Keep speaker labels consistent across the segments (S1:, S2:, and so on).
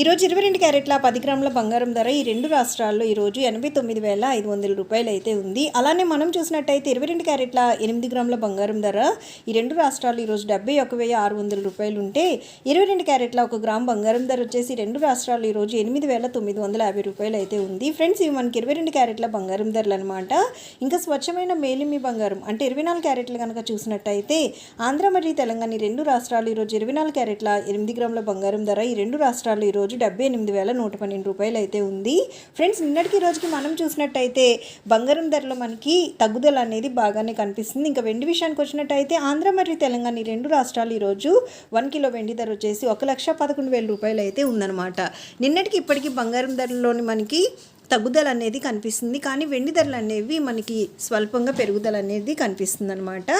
S1: ఈరోజు ఇరవై రెండు క్యారెట్ల పది గ్రాముల బంగారం ధర ఈ రెండు రాష్ట్రాల్లో ఈరోజు ఎనభై తొమ్మిది వేల ఐదు వందల రూపాయలు అయితే ఉంది. అలానే మనం చూసినట్టయితే ఇరవై రెండు క్యారెట్ల ఎనిమిది గ్రాముల బంగారం ధర ఈ రెండు రాష్ట్రాలు ఈరోజు డెబ్బై ఒక వెయ్యి ఆరు వందల రూపాయలు ఉంటే ఇరవై రెండు క్యారెట్ల ఒక గ్రామ్ బంగారం ధర వచ్చేసి రెండు రాష్ట్రాలు ఈరోజు ఎనిమిది వేల తొమ్మిది వందల యాభై రూపాయలు అయితే ఉంది. ఫ్రెండ్స్ ఇవి మనకి ఇరవై రెండు క్యారెట్ల బంగారం ధరలు అనమాట ఇంకా స్వచ్ఛమైన మేలిమి బంగారం అంటే ఇరవై నాలుగు క్యారెట్లు కనుక చూసినట్టయితే ఆంధ్ర మరియు తెలంగాణ ఈ రెండు రాష్ట్రాలు ఈరోజు ఇరవై నాలుగు క్యారెట్ల ఎనిమిది గ్రాముల బంగారం ధర ఈ రెండు రాష్ట్రాలు ఈరోజు డెబ్బై ఎనిమిది వేల నూట పన్నెండు రూపాయలు అయితే ఉంది. ఫ్రెండ్స్ నిన్నటికి ఈ రోజుకి మనం చూసినట్టయితే బంగారం ధరలో మనకి తగ్గుదల అనేది బాగానే కనిపిస్తుంది. ఇంకా వెండి విషయానికి వచ్చినట్టయితే ఆంధ్ర మరియు తెలంగాణ ఈ రెండు రాష్ట్రాలు ఈరోజు వన్ కిలో వెండి ధర వచ్చేసి ఒక లక్ష పదకొండు వేల రూపాయలు అయితే ఉందన్నమాట. నిన్నటికి ఇప్పటికీ బంగారం ధరలోని మనకి తగ్గుదల అనేది కనిపిస్తుంది. కానీ వెండి ధరలు అనేవి మనకి స్వల్పంగా పెరుగుదల అనేది కనిపిస్తుంది అనమాట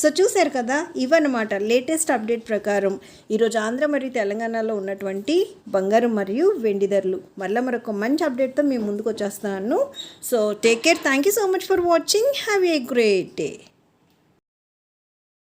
S1: సో చూశారు కదా ఇవన్నమాట. లేటెస్ట్ అప్డేట్ ప్రకారం ఈరోజు ఆంధ్ర మరియు తెలంగాణలో ఉన్నటువంటి బంగారం మరియు వెండి ధరలు. మళ్ళీ మరొక మంచి అప్డేట్తో మేము ముందుకు వచ్చేస్తున్నాను so take care thank you so much for watching have a great day